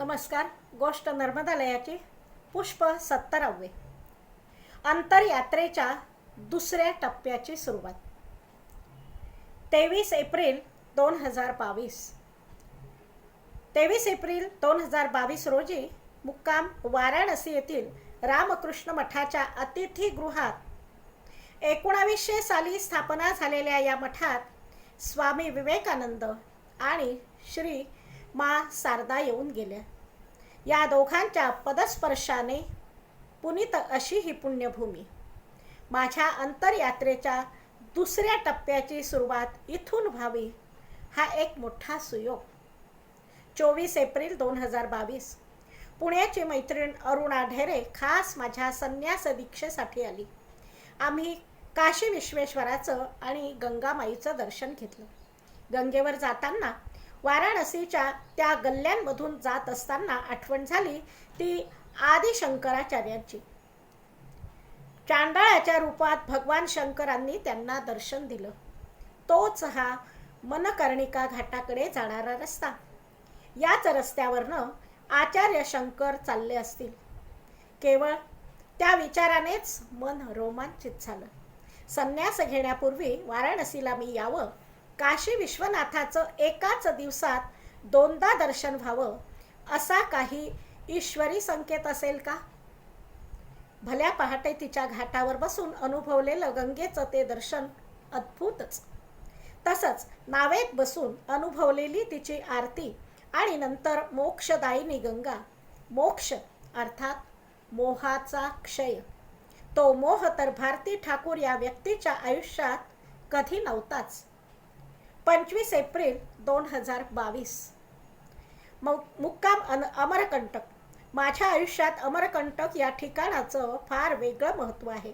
नमस्कार गोष्ट नर्मदालयाची पुष्प सत्तरावे. अंतरयात्रेच्या दुसऱ्या टप्प्याची सुरुवात. तेवीस एप्रिल दोन हजार बावीस. तेवीस एप्रिल दोन हजार बावीस रोजी मुक्काम वाराणसी येथील रामकृष्ण मठाच्या अतिथीगृहात एकोणावीसशे साली स्थापना झालेल्या या मठात स्वामी विवेकानंद आणि श्री मा शारदा येऊन गेल्या. या दोघांच्या पदस्पर्शाने पुनीत अशी ही पुण्यभूमी. माझ्या अंतरयात्रेच्या दुसऱ्या टप्प्याची सुरुवात इथून व्हावी हा एक मोठा सुयोग. चोवीस एप्रिल दोन हजार बावीस. पुण्याची मैत्रीण अरुणा ढेरे खास माझ्या संन्यास दीक्षेसाठी आली. आम्ही काशी विश्वेश्वराचं आणि गंगामाईचं दर्शन घेतलं. गंगेवर जाताना वाराणसीच्या त्या गल्ल्यांमधून जात असताना आठवण झाली ती आदिशंकराचार्यांची. चांडाळाच्या रूपात भगवान शंकरांनी त्यांना दर्शन दिलं. तोच हा मनकर्णिका घाटाकडे जाणारा रस्ता. याच रस्त्यावरनं आचार्य शंकर चालले असतील. केवळ त्या विचारानेच मन रोमांचित झालं. संन्यास घेण्यापूर्वी वाराणसीला मी यावं काशी विश्वनाथाचं एकाच दिवसात दोनदा दर्शन व्हावं असा काही ईश्वरी संकेत असेल का? भल्या पहाटे तिच्या घाटावर बसून अनुभवलेलं गंगेचं ते दर्शन अद्भुतच. तसंच नावेत बसून अनुभवलेली तिची आरती आणि नंतर मोक्षदायिनी गंगा मोक्ष अर्थात मोहाचा क्षय. तो मोह तर भारती ठाकूर या व्यक्तीच्या आयुष्यात कधी नव्हताच. पंचवीस एप्रिल दोन हजार बावीस. मुक्काम अन अमरकंटक. माझ्या आयुष्यात अमरकंटक या ठिकाणाचं फार वेगळं महत्त्व आहे.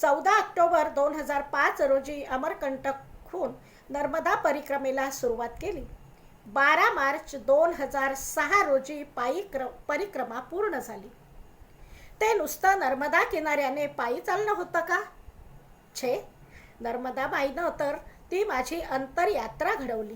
चौदा ऑक्टोबर दोन हजार पाच रोजी अमरकंटकहून नर्मदा परिक्रमेला सुरुवात केली. बारा मार्च दोन हजार सहा रोजी पायी क्र परिक्रमा पूर्ण झाली. ते नुसतं नर्मदा किनाऱ्याने पायी चालणं होतं का? छे नर्मदा माईनं तर ती माझी अंतरयात्रा घडवली.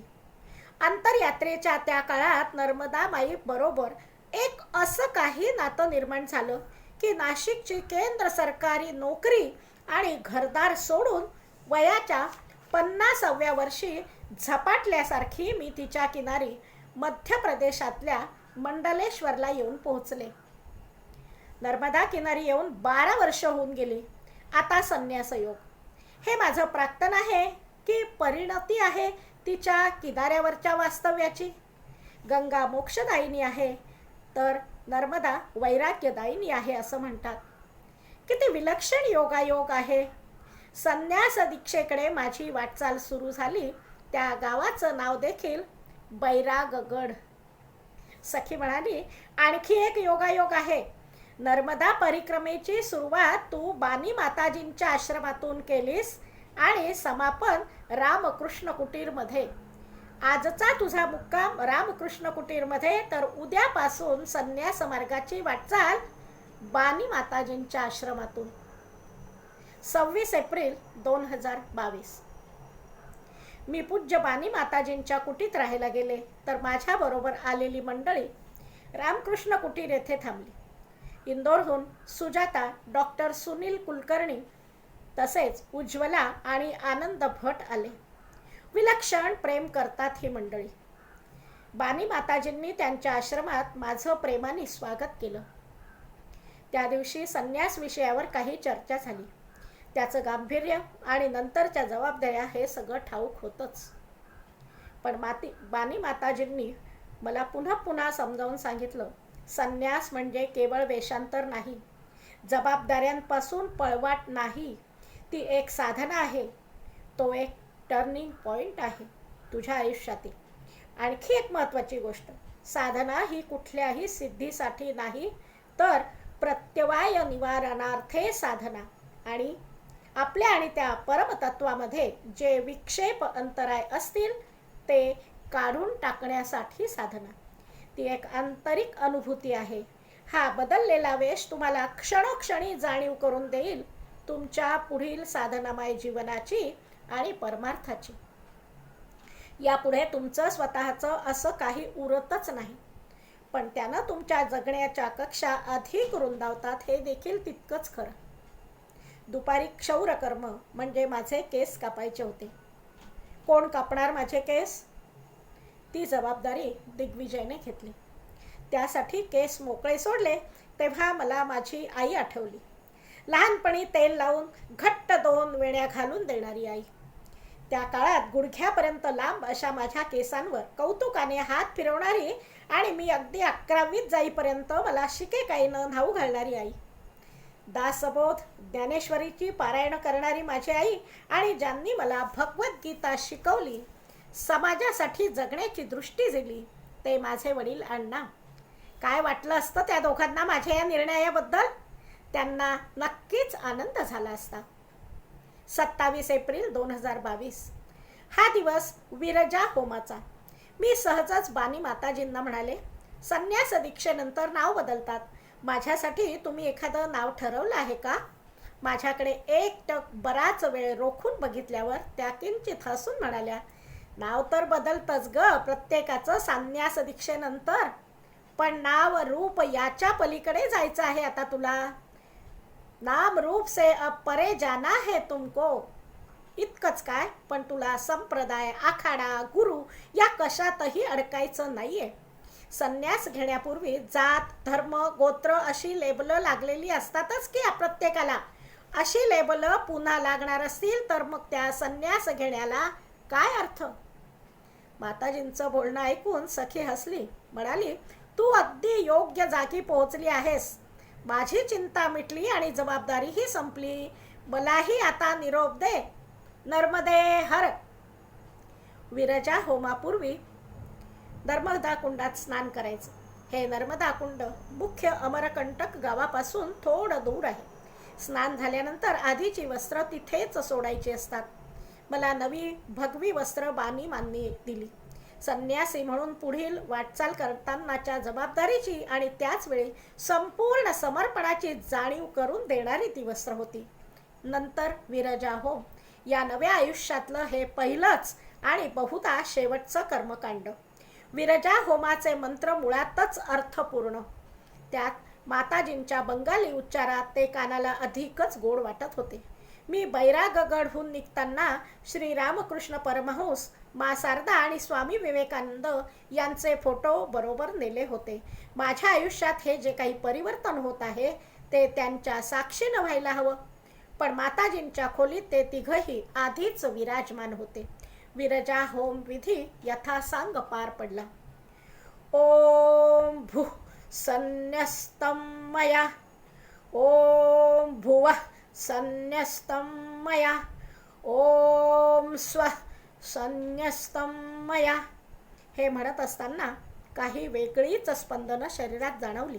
अंतरयात्रेच्या त्या काळात नर्मदा माई बरोबर एक असं काही नातं निर्माण झालं की नाशिकची केंद्र सरकारी नोकरी आणि घरदार सोडून वयाच्या पन्नासाव्या वर्षी झपाटल्यासारखी मी तिच्या किनारी मध्य प्रदेशातल्या मंडलेश्वरला येऊन पोहोचले. नर्मदा किनारी येऊन बारा वर्ष होऊन गेली. आता संन्यास योग हे माझं प्राक्तन आहे. की परिणती आहे तिच्या किनाऱ्यावरच्या वास्तव्याची. गंगा मोक्षदायिनी आहे तर नर्मदा वैराग्यदायिनी आहे असं म्हणतात. किती विलक्षण योगायोग आहे. संन्यास दीक्षेकडे माझी वाटचाल सुरू झाली त्या गावाचं नाव देखील बैरागगड. सखी म्हणाली आणखी एक योगायोग आहे. नर्मदा परिक्रमेची सुरुवात तू बानी माताजींच्या आश्रमातून केलीस आणि समापन रामकृष्ण कुटीरमध्ये. आजचा तुझा मुक्काम रामकृष्ण कुटीरमध्ये. तर उद्यापासून संन्यास मार्गाची वाटचाल बानी माताजींच्या आश्रमातून. सव्वीस एप्रिल दोन हजार बावीस. मी पूज्य बानी माताजींच्या कुटीत राहायला गेले. तर माझ्याबरोबर आलेली मंडळी रामकृष्ण कुटीर येथे थांबली. इंदोरहून सुजाता डॉक्टर सुनील कुलकर्णी तसेच उज्ज्वला आणि आनंद भट आले. विलक्षण प्रेम करतात ही मंडळी. बानी माताजींनी त्यांच्या आश्रमात माझं प्रेमाने स्वागत केलं. त्या दिवशी संन्यास विषयावर काही चर्चा झाली. त्याचं गांभीर्य आणि नंतरच्या जबाबदाऱ्या हे सगळं ठाऊक होतंच. पण माती बानी माताजींनी मला पुन्हा पुन्हा समजावून सांगितलं संन्यास म्हणजे केवळ वेषांतर नाही जबाबदाऱ्यांपासून पळवाट नाही ती एक साधना आहे. तो एक टर्निंग पॉईंट आहे तुझ्या आयुष्यातील. आणखी एक महत्त्वाची गोष्ट साधना ही कुठल्याही सिद्धीसाठी नाही तर प्रत्यवाय निवारणार्थे साधना आणि आपल्या आणि त्या परमतत्वामध्ये जे विक्षेप अंतराय असतील ते काढून टाकण्यासाठी साधना. ती एक आंतरिक अनुभूती आहे. हा बदललेला वेश तुम्हाला क्षणोक्षणी जाणीव करून देईल. तुमच्या पुढील साधनामय जीवनाची आणि परमार्थाची. यापुढे तुमचं स्वतःचं असं काही उरतच नाही. पण त्यानं तुमच्या जगण्याच्या कक्षा अधिक रुंदावतात हे देखील तितकंच खरं. दुपारी क्षौरकर्म म्हणजे माझे केस कापायचे होते. कोण कापणार माझे केस? ती जबाबदारी दिग्विजयने घेतली. त्यासाठी केस मोकळे सोडले तेव्हा मला माझी आई आठवली. लहानपणी तेल लावून घट्ट दोन वेण्या घालून देणारी आई. त्या काळात गुडघ्यापर्यंत लांब अशा माझ्या केसांवर कौतुकाने हात फिरवणारी आणि मी अगदी अकरावीत जाईपर्यंत मला शिकेकाईनं न्हाऊ घालणारी आई. दासबोध ज्ञानेश्वरीची पारायण करणारी माझी आई आणि ज्यांनी मला भगवद्गीता शिकवली समाजासाठी जगण्याची दृष्टी दिली ते माझे वडील अण्णा. काय वाटलं असतं त्या दोघांना माझ्या या निर्णयाबद्दल? त्यांना नक्कीच आनंद झाला असता. सत्तावीस एप्रिल दोन हजार बावीस. हा दिवस विरजा होमाचा. मी सहजच बानी माताजींना म्हणाले संन्यास दीक्षेनंतर नाव बदलतात. माझ्यासाठी तुम्ही एखादं नाव ठरवलं आहे का? माझ्याकडे एक टक बराच वेळ रोखून बघितल्यावर त्या किंचित हसून म्हणाल्या नाव तर बदलतच ग प्रत्येकाचं संन्यास दीक्षेनंतर. पण नाव रूप याच्या पलीकडे जायचं आहे आता तुला. नाम रूप से अब परे जाना है तुमको। इतकंच काय पण तुला संप्रदाय आखाडा गुरु या कशातही अडकायचं नाहीये. संन्यास घेण्यापूर्वी जात धर्म गोत्र अशी लेबलं लागलेली असतातच की प्रत्येकाला. अशी लेबलं पुन्हा लागणार असतील तर मग त्या संन्यास घेण्याला काय अर्थ? माताजींचं बोलणं ऐकून सखी हसली म्हणाली तू अगदी योग्य जागी पोहोचली आहेस. माझी चिंता मिटली आणि जबाबदारीही संपली. मलाही आता निरोप दे. नर्मदे हर. विरजा होमापूर्वी नर्मदा कुंडात स्नान करायचं. हे नर्मदा कुंड मुख्य अमरकंटक गावापासून थोडं दूर आहे. स्नान झाल्यानंतर आधीची वस्त्र तिथेच सोडायची असतात. मला नवी भगवी वस्त्र बानी माननी दिली. संन्यासी म्हणून पुढील वाटचाल करतानाच्या जबाबदारीची आणि त्याच वेळी संपूर्ण समर्पणाची जाणीव करून देणारी ती वस्त्र होती. नंतर विरजा हो या नव्या आयुष्यातलं हे पहिलंच आणि बहुधा शेवटचं कर्मकांड. विरजा होमाचे मंत्र मुळातच अर्थपूर्ण. त्यात माताजींच्या बंगाली उच्चारात ते कानाला अधिकच गोड वाटत होते. मी बैरागगडहून निघताना श्री रामकृष्ण परमहंस मा शारदा आणि स्वामी विवेकानंद यांचे फोटो बरोबर नेले होते. माझ्या आयुष्यात हे जे काही परिवर्तन होत आहे ते त्यांच्या साक्षीनं व्हायला हवं. पण माताजींच्या खोलीत ते तिघही आधीच विराजमान होते. विरजा होम विधी यथासांग पार पडला. ओम भू संन्यस्तम मया. ओम भुव संन्यस्तं मया ओम स्व संन्यस्तं मया हे म्हणत असताना काही वेगळीच स्पंदनं शरीरात जाणवली.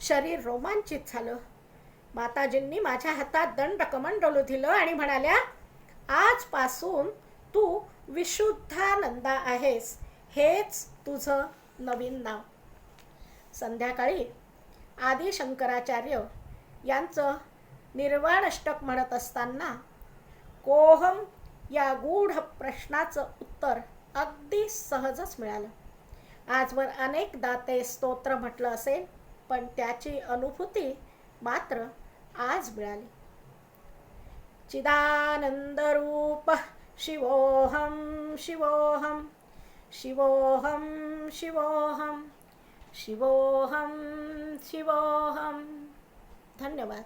शरीर रोमांचित झालं. माताजींनी माझ्या हातात दंड कमंडलू दिलं आणि म्हणाल्या आजपासून तू विशुद्धानंदा आहेस. हेच तुझं नवीन नाव. संध्याकाळी आदिशंकराचार्य यांचं निर्वाण अष्टक म्हणत असताना कोहम या गूढ प्रश्नाचं उत्तर अगदी सहजच मिळालं. आजवर अनेकदा ते स्तोत्र म्हटलं असेल पण त्याची अनुभूती मात्र आज मिळाली. चिदानंदरूप शिवोहम शिवोहम शिवोहम शिवोहम शिवोहम शिवोहम. धन्यवाद.